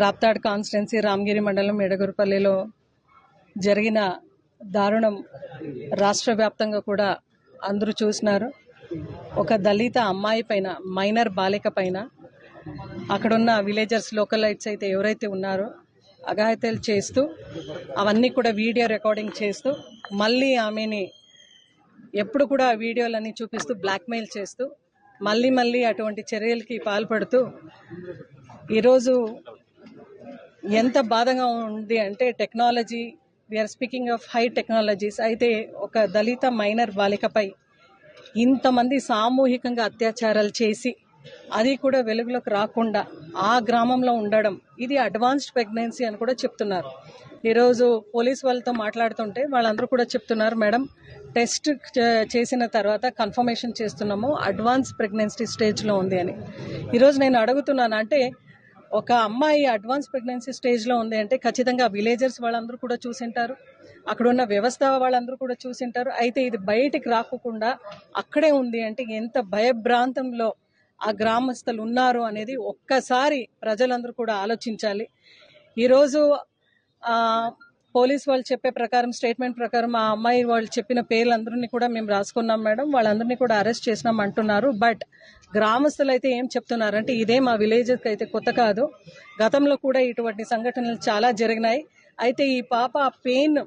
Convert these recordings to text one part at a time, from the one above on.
Raptadu constituency Ramagiri మండలం ఎడగురుపల్లిలో జరిగిన దారుణం రాష్ట్ర వ్యాప్తంగా కూడా అందరూ చూసినారు. ఒక దళిత అమ్మాయి పైన మైనర్ బాలిక పైన అక్కడున్న విలేజర్స్ లోకలైట్స్ అయితే ఎవరైతే ఉన్నారో అఘాయితలు చేస్తూ అవన్నీ కూడా వీడియో రికార్డింగ్ చేస్తూ మళ్ళీ ఆమెని ఎప్పుడు కూడా వీడియోలన్నీ చూపిస్తూ బ్లాక్మెయిల్ చేస్తూ మళ్ళీ మళ్ళీ అటువంటి చర్యలకి పాల్పడుతూ ఈరోజు ఎంత బాధగా ఉంది అంటే technology we are speaking of high technologies అయితే ఒక దళిత మైనర్ బాలికపై ఇంతమంది సామూహికంగా అత్యాచారాలు చేసి అది కూడా వెలుగులోకి రాకుండా ఆ గ్రామంలో ఉండడం ఇది అడ్వాన్స్డ్ ప్రెగ్నెన్సీ అని కూడా చెప్తున్నారు. ఈరోజు పోలీస్ వాళ్ళతో మాట్లాడుతుంటే వాళ్ళందరూ కూడా చెప్తున్నారు మేడం టెస్ట్ చే- చేసిన తర్వాత కన్ఫర్మేషన్ చేస్తున్నాము అడ్వాన్స్ ప్రెగ్నెన్సీ స్టేజ్లో ఉంది అని. ఈరోజు నేను అడుగుతున్నాను అంటే ఒక అమ్మాయి అడ్వాన్స్ ప్రెగ్నెన్సీ స్టేజ్లో ఉంది అంటే ఖచ్చితంగా విలేజర్స్ వాళ్ళందరూ కూడా చూసింటారు. అక్కడ ఉన్న వ్యవస్థ వాళ్ళందరూ కూడా చూసింటారు. అయితే ఇది బయటికి రాకుండా అక్కడే ఉంది అంటే ఎంత భయభ్రాంతంలో ఆ గ్రామస్తులు ఉన్నారు అనేది ఒక్కసారి ప్రజలందరూ కూడా ఆలోచించాలి. ఈరోజు పోలీస్ వాళ్ళు చెప్పే ప్రకారం స్టేట్మెంట్ ప్రకారం ఆ అమ్మాయి వాళ్ళు చెప్పిన పేర్లందరినీ కూడా మేము రాసుకున్నాం మేడం. వాళ్ళందరినీ కూడా అరెస్ట్ చేసినాం అంటున్నారు. బట్ గ్రామస్తులు అయితే ఏం చెప్తున్నారంటే ఇదే మా విలేజ్కి అయితే కొత్త కాదు. గతంలో కూడా ఇటువంటి సంఘటనలు చాలా జరిగినాయి. అయితే ఈ పాప పెయిన్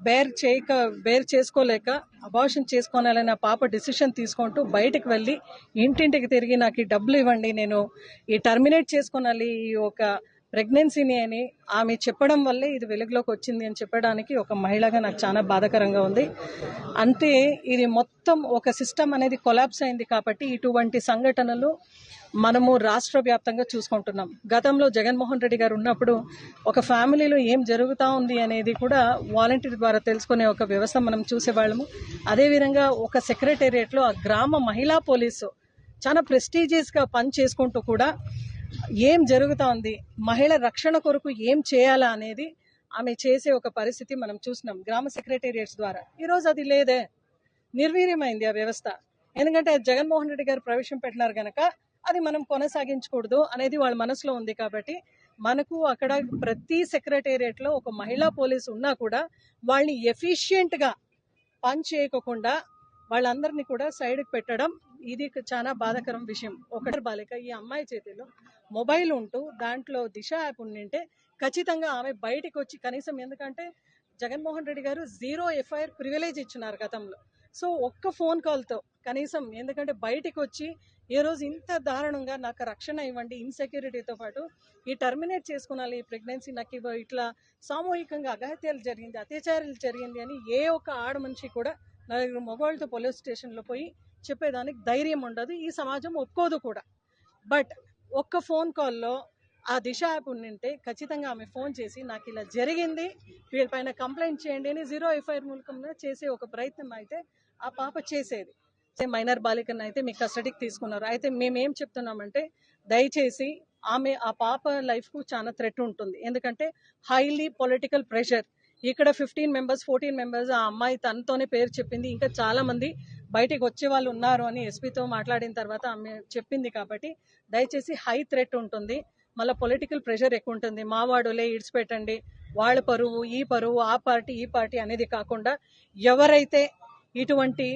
బేర్ చేయక బేర్ చేసుకోలేక అబార్షన్ చేసుకోవాలని ఆ పాప డిసిషన్ తీసుకుంటూ బయటకు వెళ్ళి ఇంటింటికి తిరిగి నాకు ఈ డబ్బులు ఇవ్వండి నేను ఈ టర్మినేట్ చేసుకోనాలి ఈ ఒక ప్రెగ్నెన్సీని అని ఆమె చెప్పడం వల్లే ఇది వెలుగులోకి వచ్చింది అని చెప్పడానికి ఒక మహిళగా నాకు చాలా బాధాకరంగా ఉంది. అంతే ఇది మొత్తం ఒక సిస్టమ్ అనేది కొలాబ్స్ అయింది కాబట్టి ఇటువంటి సంఘటనలు మనము రాష్ట్ర వ్యాప్తంగా చూసుకుంటున్నాం. గతంలో జగన్మోహన్ రెడ్డి గారు ఉన్నప్పుడు ఒక ఫ్యామిలీలో ఏం జరుగుతూ ఉంది అనేది కూడా వాలంటీర్ ద్వారా తెలుసుకునే ఒక వ్యవస్థ మనం చూసేవాళ్ళము. అదేవిధంగా ఒక సెక్రటేరియట్లో ఆ గ్రామ మహిళా పోలీసు చాలా ప్రెస్టీజియస్గా పని చేసుకుంటూ కూడా ఏం జరుగుతోంది? మహిళ రక్షణ కొరకు ఏం చేయాలా అనేది ఆమె చేసే ఒక పరిస్థితి మనం చూసినాం గ్రామ సెక్రటేరియట్స్ ద్వారా. ఈరోజు అది లేదే. నిర్వీర్యమైంది ఆ వ్యవస్థ. ఎందుకంటే జగన్మోహన్ రెడ్డి గారు ప్రవేశం పెట్టినారు కనుక అది మనం కొనసాగించకూడదు అనేది వాళ్ళ మనసులో ఉంది కాబట్టి మనకు అక్కడ ప్రతి సెక్రటేరియట్లో ఒక మహిళా పోలీసు ఉన్నా కూడా వాళ్ళని ఎఫిషియెంట్గా పని చేయకోకుండా వాళ్ళందరినీ కూడా సైడ్కి పెట్టడం ఇది చాలా బాధాకరం విషయం. ఒకటి బాలిక ఈ అమ్మాయి చేతిలో మొబైల్ ఉంటూ దాంట్లో దిశ యాప్ ఉండింటే ఖచ్చితంగా ఆమె బయటికి వచ్చి కనీసం ఎందుకంటే జగన్మోహన్ రెడ్డి గారు జీరో ఎఫ్ఐఆర్ ప్రివిలేజ్ ఇచ్చినారు గతంలో. సో ఒక్క ఫోన్ కాల్తో కనీసం ఎందుకంటే బయటికి వచ్చి ఏ రోజు ఇంత దారుణంగా నాకు రక్షణ ఇవ్వండి ఇన్సెక్యూరిటీతో పాటు ఈ టర్మినేట్ చేసుకున్నాలి ఈ ప్రెగ్నెన్సీ నాకు ఇట్లా సామూహికంగా అఘాత్యాలు జరిగింది అత్యాచారాలు జరిగింది అని ఏ ఒక్క ఆడ మనిషి కూడా నలుగురు మగవాళ్ళతో పోలీస్ స్టేషన్లో పోయి చెప్పేదానికి ధైర్యం ఉండదు ఈ సమాజం ఒప్పుకోదు కూడా. బట్ ఒక్క ఫోన్ కాల్లో ఆ దిశ యాప్ ఉండింటే ఖచ్చితంగా ఆమె ఫోన్ చేసి నాకు ఇలా జరిగింది వీళ్ళపైన కంప్లైంట్ చేయండి అని జీరో ఎఫ్ఐఆర్ మూలకంగా చేసే ఒక ప్రయత్నం అయితే ఆ పాప చేసేది. సే మైనర్ బాలికను అయితే మీ కస్టడీకి తీసుకున్నారు. అయితే మేము ఏం చెప్తున్నామంటే దయచేసి ఆమె ఆ పాప లైఫ్కు చాలా థ్రెట్ ఉంటుంది. ఎందుకంటే హైలీ పొలిటికల్ ప్రెషర్ ఇక్కడ ఫిఫ్టీన్ మెంబర్స్ ఫోర్టీన్ మెంబర్స్ ఆ అమ్మాయి తనతోనే పేరు చెప్పింది. ఇంకా చాలామంది బయటికి వచ్చే వాళ్ళు ఉన్నారు అని ఎస్పీతో మాట్లాడిన తర్వాత ఆమె చెప్పింది కాబట్టి దయచేసి హై థ్రెట్ ఉంటుంది. మళ్ళీ పొలిటికల్ ప్రెషర్ ఎక్కువ ఉంటుంది. మావాడులే ఇడిచిపెట్టండి వాళ్ళ పరువు ఈ పరువు ఆ పార్టీ ఈ పార్టీ అనేది కాకుండా ఎవరైతే ఇటువంటి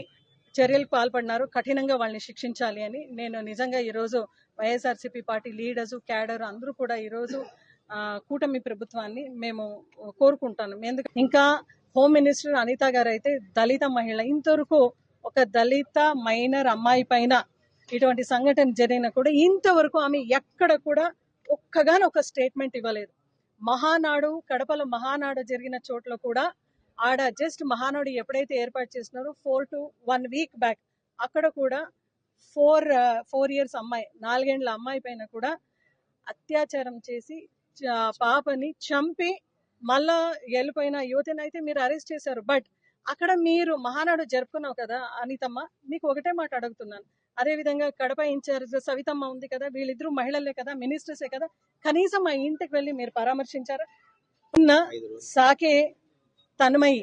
చర్యలకు పాల్పడినారో కఠినంగా వాళ్ళని శిక్షించాలి అని నేను నిజంగా ఈరోజు వైఎస్ఆర్సీపీ పార్టీ లీడర్స్ క్యాడర్ అందరూ కూడా ఈరోజు కూటమి ప్రభుత్వాన్ని మేము కోరుకుంటాను. ఎందుకంటే ఇంకా హోమ్ మినిస్టర్ అనిత గారు అయితే దళిత మహిళ. ఇంతవరకు ఒక దళిత మైనర్ అమ్మాయి పైన ఇటువంటి సంఘటన జరిగినా కూడా ఇంతవరకు ఆమె ఎక్కడ కూడా ఒక్కగాని ఒక స్టేట్మెంట్ ఇవ్వలేదు. మహానాడు కడపలో మహానాడు జరిగిన చోట్ల కూడా ఆడ జస్ట్ మహానాడు ఎప్పుడైతే ఏర్పాటు చేసినారో four to one week back అక్కడ కూడా ఫోర్ ఫోర్ ఇయర్స్ అమ్మాయి నాలుగేండ్ల అమ్మాయి పైన కూడా అత్యాచారం చేసి పాపని చంపి మళ్ళా వెళ్ళిపోయిన యువతిని అయితే మీరు అరెస్ట్ చేశారు. బట్ అక్కడ మీరు మహానాడు జరుపుకున్నావు కదా అనితమ్మ మీకు ఒకటే మాట అడుగుతున్నాను. అదే విధంగా కడప ఇన్ఛార్జ్ సవితమ్మ ఉంది కదా వీళ్ళిద్దరూ మహిళలే కదా మినిస్టర్సే కదా కనీసం ఆ ఇంటికి వెళ్ళి మీరు పరామర్శించారా? ఉన్న సాకే తన్మయి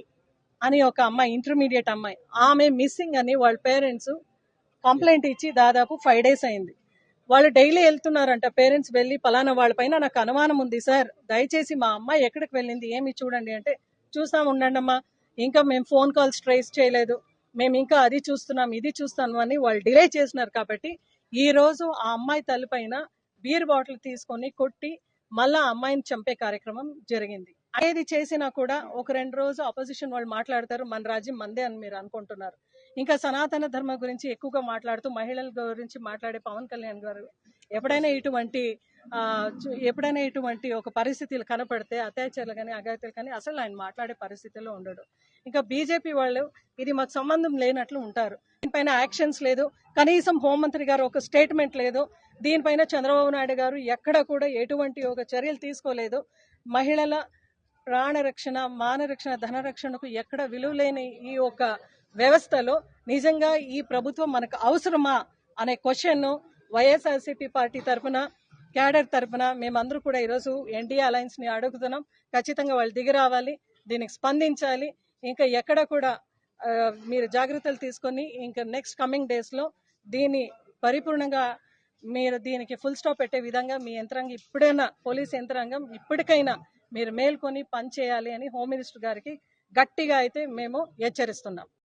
అని ఒక అమ్మాయి ఇంటర్మీడియట్ అమ్మాయి. ఆమె మిస్సింగ్ అని వాళ్ళ పేరెంట్స్ కంప్లైంట్ ఇచ్చి దాదాపు ఫైవ్ డేస్ అయింది. వాళ్ళు డైలీ వెళ్తున్నారంట పేరెంట్స్ వెళ్ళి పలానా వాళ్ళ పైన నాకు అనుమానం ఉంది సార్. దయచేసి మా అమ్మాయి ఎక్కడికి వెళ్ళింది? ఏమి చూడండి అంటే చూస్తాం ఉండండి అమ్మా ఇంకా మేము ఫోన్ కాల్స్ ట్రేస్ చేయలేదు. మేము ఇంకా అది చూస్తున్నాం ఇది చూస్తాము అని వాళ్ళు డిలే చేసినారు కాబట్టి ఈ రోజు ఆ అమ్మాయి తలుపైన బీర్ బాటిల్ తీసుకొని కొట్టి మళ్ళా అమ్మాయిని చంపే కార్యక్రమం జరిగింది. ఏది చేసినా కూడా ఒక రెండు రోజు అపోజిషన్ వాళ్ళు మాట్లాడతారు మన రాజ్యం మందే అని మీరు అనుకుంటున్నారు. ఇంకా సనాతన ధర్మం గురించి ఎక్కువగా మాట్లాడుతూ మహిళల గురించి మాట్లాడే పవన్ కళ్యాణ్ గారు ఎప్పుడైనా ఇటువంటి ఎప్పుడైనా ఇటువంటి ఒక పరిస్థితులు కనపడితే అత్యాచారాలు కానీ అగాత్యాలు కానీ అసలు ఆయన మాట్లాడే పరిస్థితిలో ఉండడు. ఇంకా బీజేపీ వాళ్ళు ఇది మాకు సంబంధం లేనట్లు ఉంటారు. దీనిపైన యాక్షన్స్ లేదు. కనీసం హోంమంత్రి గారు ఒక స్టేట్మెంట్ లేదు. దీనిపైన చంద్రబాబు నాయుడు గారు ఎక్కడ కూడా ఎటువంటి ఒక చర్యలు తీసుకోలేదు. మహిళల ప్రాణరక్షణ మానరక్షణ ధనరక్షణకు ఎక్కడ విలువ లేని ఈ ఒక వ్యవస్థలో నిజంగా ఈ ప్రభుత్వం మనకు అవసరమా అనే క్వశ్చన్ వైఎస్ఆర్సీపీ పార్టీ తరఫున క్యాడర్ తరఫున మేమందరూ కూడా ఈరోజు ఎన్డీఏ అలయన్స్ని అడుగుతున్నాం. ఖచ్చితంగా వాళ్ళు దిగి రావాలి దీనికి స్పందించాలి. ఇంకా ఎక్కడ కూడా మీరు జాగ్రత్తలు తీసుకొని ఇంకా నెక్స్ట్ కమింగ్ డేస్లో దీన్ని పరిపూర్ణంగా మీరు దీనికి ఫుల్ స్టాప్ పెట్టే విధంగా మీ యంత్రాంగం ఇప్పుడైనా పోలీస్ యంత్రాంగం ఇప్పటికైనా మీరు మేల్కొని పని చేయాలి అని హోమ్ మినిస్టర్ గారికి గట్టిగా అయితే మేము హెచ్చరిస్తున్నాం.